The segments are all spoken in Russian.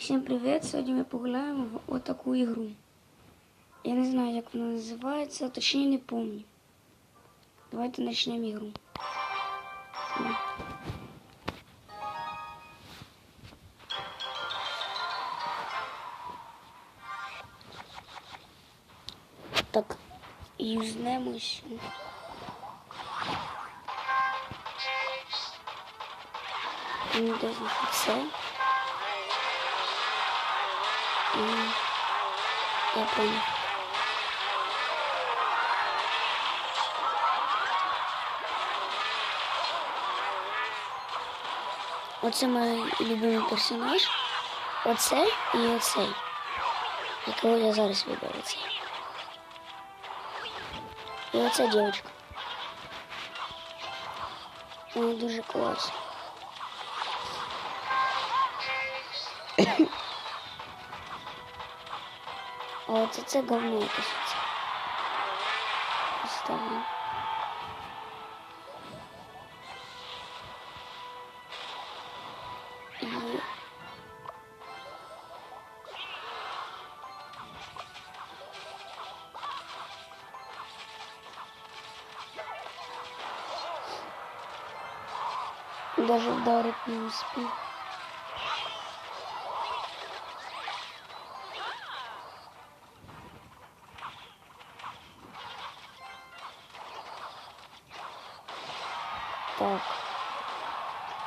Всім привіт! Сьогодні ми погуляємо в отаку ігру. Я не знаю, як вона називається, точніше не пам'ятаю. Давайте почнемо ігру. Ні. Так, юзнемось. Ну, десь це. М, Я понял. Оце мій любимий персонаж. Оцей і оцей. Якого я зараз виберу цей. І оця дівчинка. Вона дуже класна. А от це говно оце. Поставлю. І... Даже вдарить не успел.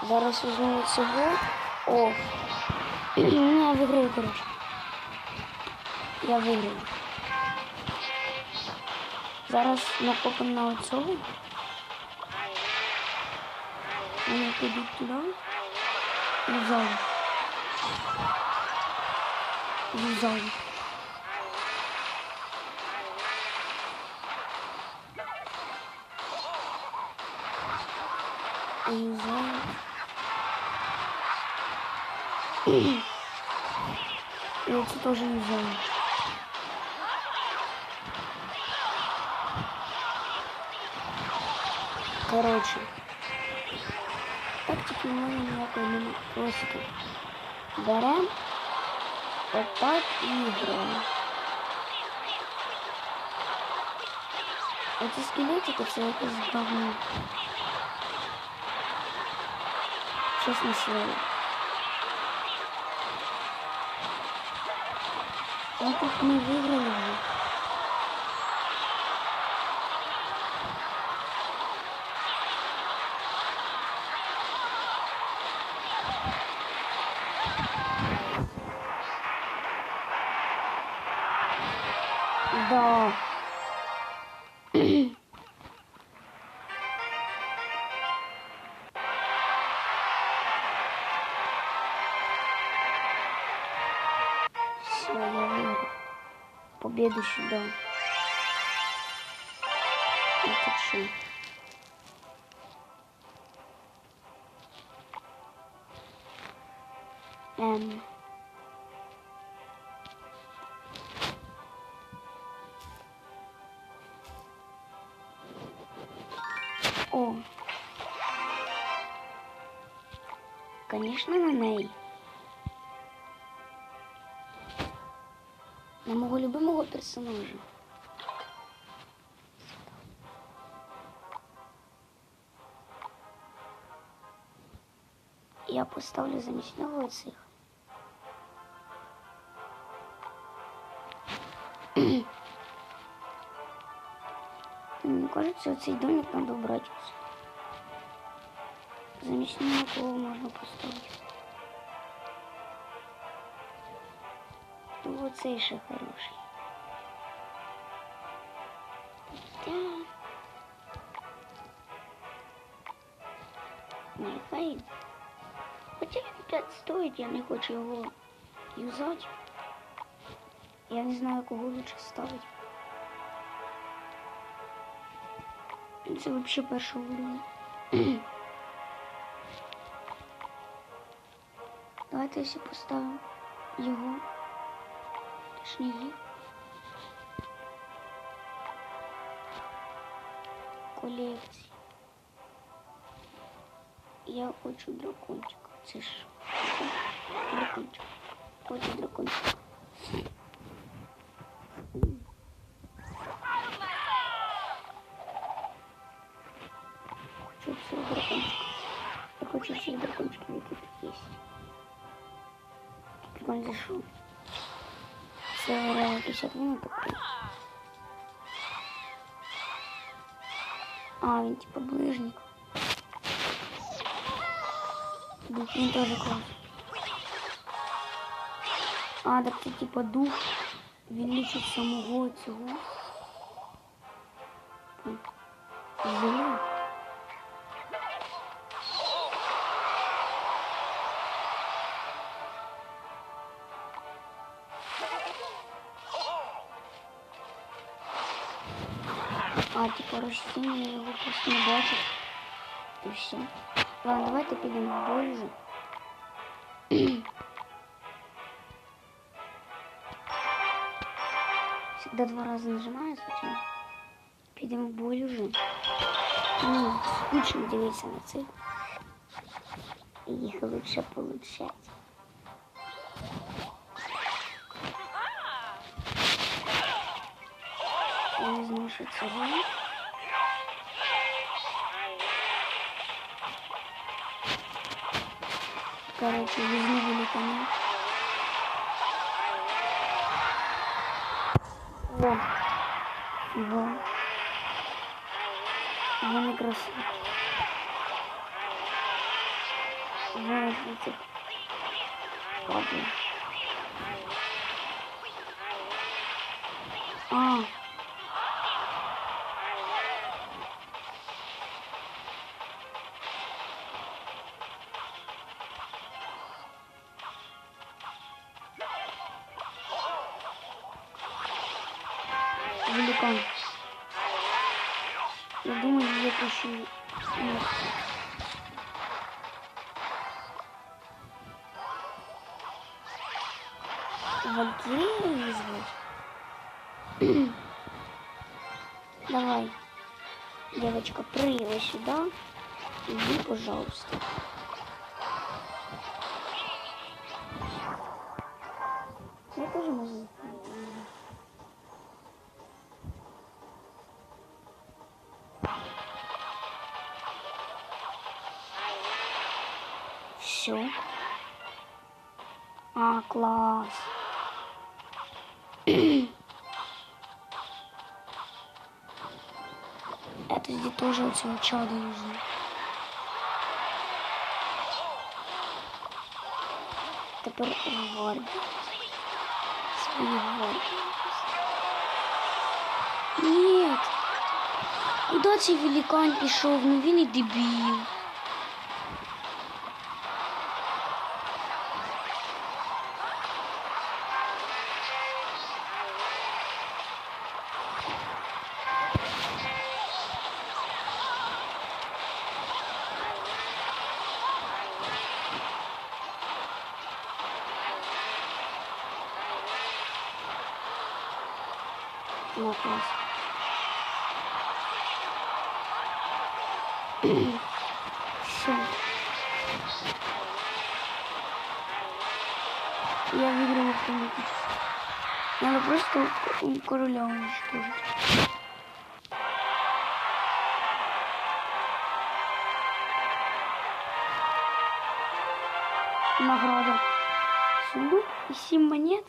Зараз візьму цього. О. Ну, я виграю, коротше. Я виграю. Зараз накопимо на оцього. Вони підуть туди. І ззаду. І ззаду. І ззаду. І оце теж не ззаду. Короче. Тактики в мене ніякої немає. Просто берем отак і граємо. Оці скелетики це якесь говно. Чесне слово. Я тут не виграли вже. Да. Победу сюда. Это что? Эм. О. Конечно, на неї. На мого любимого персонажа. Я поставлю замість нього цих. Мені кажется, цей домик надо убрать. Замість нього кого можна поставити. Ну, оцей ще хороший. Да. Нехай. Хоча він 5 стоїть, я не хочу його юзати. Я не знаю, кого лучше ставити. Це взагалі перша уровень. Давайте якщо поставимо його. Точніше їх. Колекції. Я хочу дракончика. Це ж дракончик. хочу дракончика. Хочу всех дракончиков. Я хочу всех дракончиков, які тут есть. Прикольно зайшов. Це реально 50 минут такой. А, він типа ближник. Дух, він теж клас. А, так це типа дух. Він лічить самого цього. Зелень. А, типа растения его просто не бачить. И все. Ладно, давайте підемо в бой вже. Всегда два раза нажимаю случайно. Підемо в бой уже. Ну, скучно дивитися на цих. Їх лучше получать. Я не знаю, що це буде. Короче, візьму великаня. Во. Во. Вони красиві. Во, це падає. А. Валькирию вызвать? Давай. Девочка, прыгай сюда. Иди, пожалуйста. Я тоже могу. Все. А, класс. Это здесь тоже у тебя чада нужно. Тепер гвардія. Свої гвардії. Нет. Куда цей великан пішов? Ну він і дебіл. Ну, класс. Все. Я выиграл автоматически. Надо просто короля уничтожить. Награда. Сундук и 7 монет.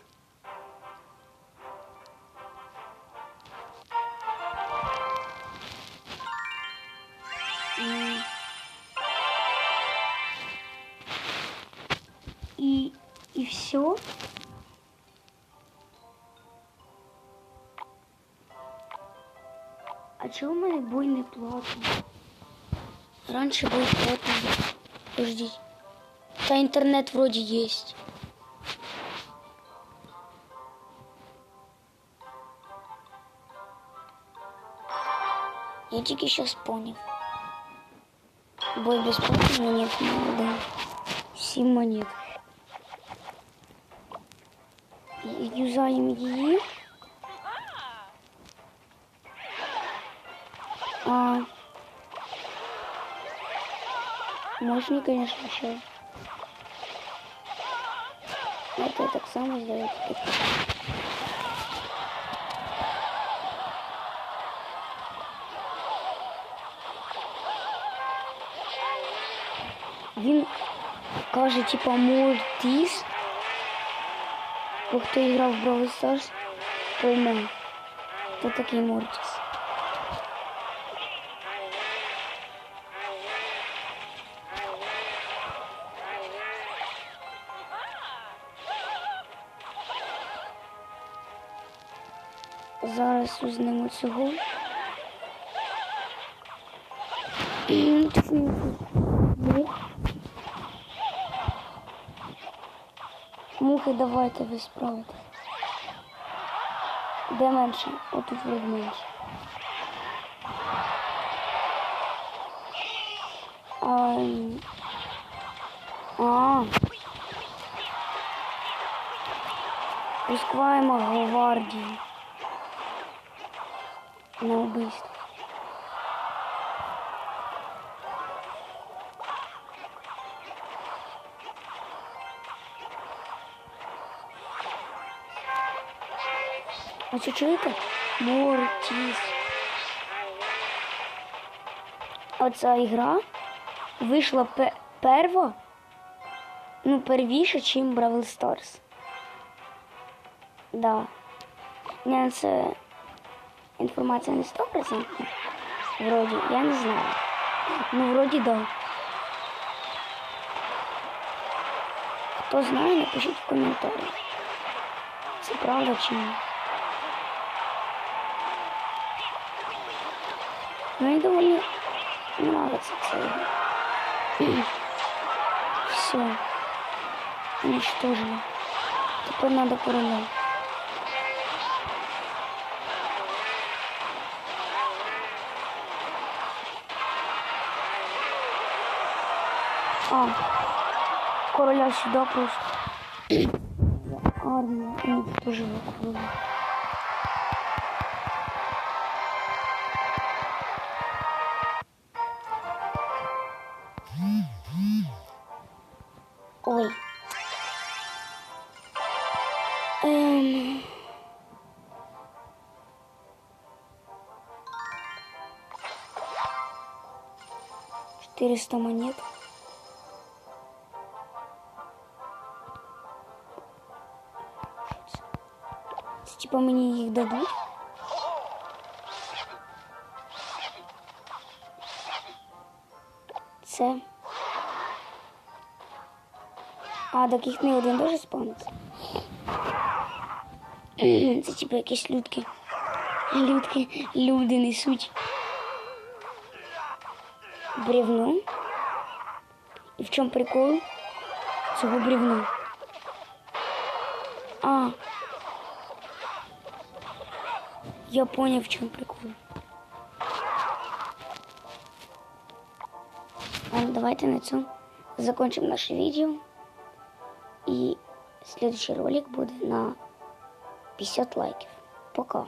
А чего у меня бой не платный? Раньше был платный. Подожди. Да интернет вроде есть. Я тільки сейчас понял. Бой бесплатный, но нет, ну, да. 7 монет. И- Юзаем її. А, можно, конечно, еще. Знаєте, я так само зроблю. тільки так. Він каже, типа, Мортіс. Бо хто грав в Brawl Stars, пойме. Хто такий Мортіс? Зараз узнемо цього. Мух. Мухи, давайте ви справитесь. Де менше? Отут вроде менше. А, а. Прискуваємо гвардію на убийство. А що чуєте? Мортіс. Оця ігра вийшла пе- перва, ну, первіше, чим Бравл Stars. Да. Не, це інформація не 100%. Вроді, я не знаю. Ну, вроді, да. Хто знає, напишіть в коментарі. Це правда чи ні? Мені доволі нравится ця ігра. Все. Уничтожили. Теперь надо короля. А, короля сюда просто. Армия уничтожила короля. Ой. Эм... Четыреста монет. Типа мені їх дадуть. Це. А, так їх не один теж спавниться. Це типу якісь людки. Людки, люди несуть. Бревно. І в чому прикол цього бревна? А. Я понял, в чем прикол. Ладно, давайте на этом закончим наше видео. И следующий ролик будет на 50 лайков. Пока.